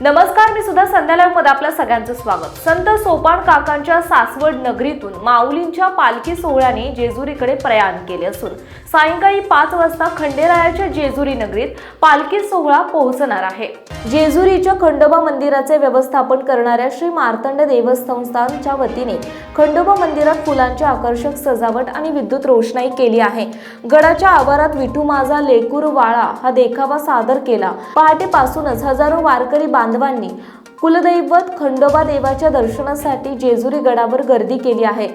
नमस्कार मी सुद्धा संध्यालाय आपलं सगळ्यांचं स्वागत. संत सोपान काकांच्या सासवड नगरीतून माऊलींच्या पालखी सोहळ्याने जेजुरीकडे प्रयाण केले असून सायंकाळी पाच वाजता खंडेरायाच्या जेजुरी नगरीत पालखी सोहळा पोहोचणार आहे. जेजुरीच्या खंडोबा मंदिराचे व्यवस्थापन करणाऱ्या श्री मार्तंड देवस्थानच्या वतीने खंडोबा मंदिरात फुलांची आकर्षक सजावट आणि विद्युत रोषणाई केली आहे. गडाच्या आवारात विठू माझा लेकूर वाळा हा देखावा सादर केला. पहाटेपासूनच हजारो वारकरी बांधवांनी कुलदैवत खंडोबा देवाच्या दर्शनासाठी जेजुरी गडावर गर्दी केली आहे.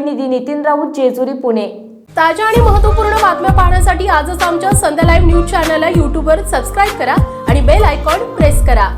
निधी नितीन राऊत जेजुरी पुणे. ताज्या आणि महत्त्वपूर्ण बातम्या पाहण्यासाठी आजच आमच्या संध्या लाईव्ह न्यूज चॅनलला यूट्यूबवर सबस्क्राईब करा आणि बेल आयकॉन प्रेस करा.